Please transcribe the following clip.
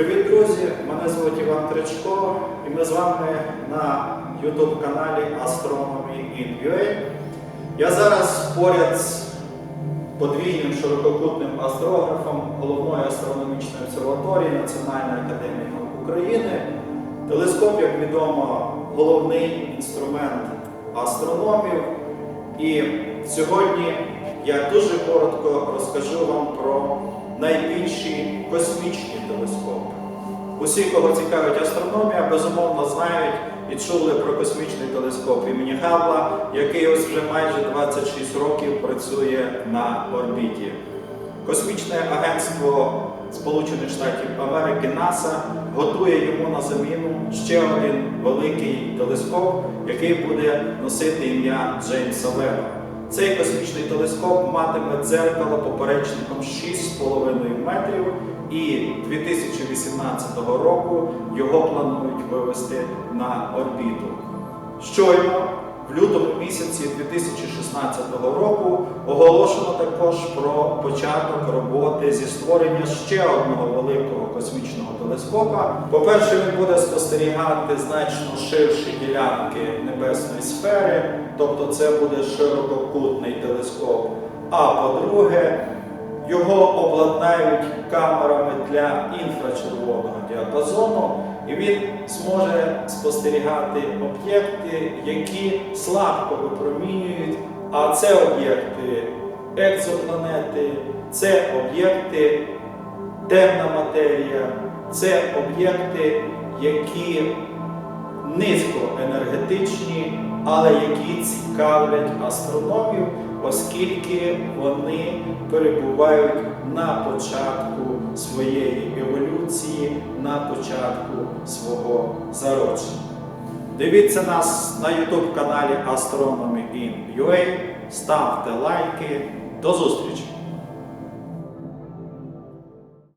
Привіт, друзі! Мене звуть Іван Кричко, і ми з вами на YouTube каналі Astronomy in UA. Я зараз поряд з подвійним ширококутним астрографом головної астрономічної обсерваторії Національної академії наук України. Телескоп, як відомо, головний інструмент астрономів. І сьогодні я дуже коротко розкажу найбільші космічні телескопи. Усі, кого цікавить астрономія, безумовно знають і чули про космічний телескоп імені Габла, який ось вже майже 26 років працює на орбіті. Космічне агентство Сполучених Штатів Америки НАСА готує йому на заміну ще один великий телескоп, який буде носити ім'я Джеймса Веба. Цей космічний телескоп матиме дзеркало поперечником 6,5 метрів, і 2018 року його планують вивести на орбіту. Щойно в лютому місяці 2016 року оголошено також про початок роботи зі створення ще одного великого космічного телескопа. По-перше, він буде спостерігати значно ширші ділянки небесної сфери, тобто це буде ширококутний телескоп. А по-друге, його обладнають камерами для інфрачервоного діапазону, і він зможе спостерігати об'єкти, які слабко випромінюють, а це об'єкти екзопланети, це об'єкти темна матерія, це об'єкти, які низькоенергетичні, але які цікавлять астрономів, оскільки вони перебувають на початку своєї еволюції, на початку свого зародження. Дивіться нас на YouTube каналі Astronomy in UA, ставте лайки. До зустрічі!